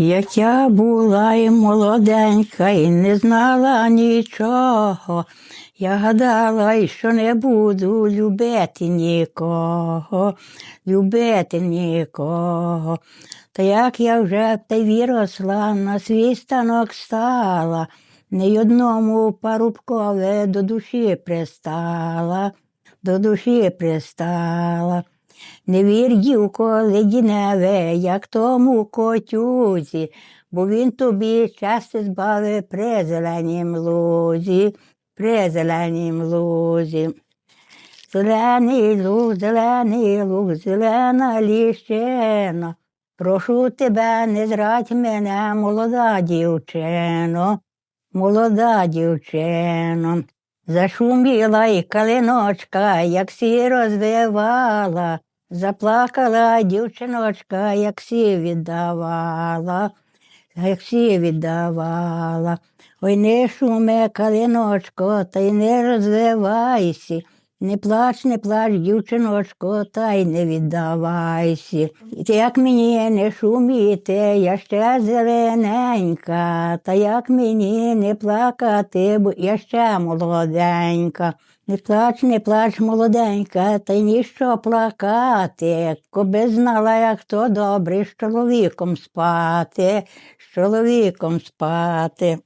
Як я була і молоденька, і не знала нічого, я гадала, і що не буду любити нікого, любити нікого. Та як я вже та й віросла, на свій станок стала, не одному парубкове до душі пристала, до душі пристала. Не вір, дівко, ледіневе, як тому котюзі, бо він тобі часто збавив при зеленім лузі, при зеленім лузі. Зелений луг, зелений луг, зелена ліщина. Прошу тебе, не зрадь мене, молода дівчино, молода дівчино. Зашуміла й калиночка, як сі розвивала, заплакала дівчиночка, як сі віддавала, як сі віддавала. Ой, не шуме, калиночко, та й не розвивайся. Не плач, не плач, дівчиночко, та й не віддавайся. Як мені не шуміти, я ще зелененька, та як мені не плакати, бо я ще молоденька. Не плач, не плач, молоденька, та й ніщо плакати, коби знала, як то добре з чоловіком спати, з чоловіком спати.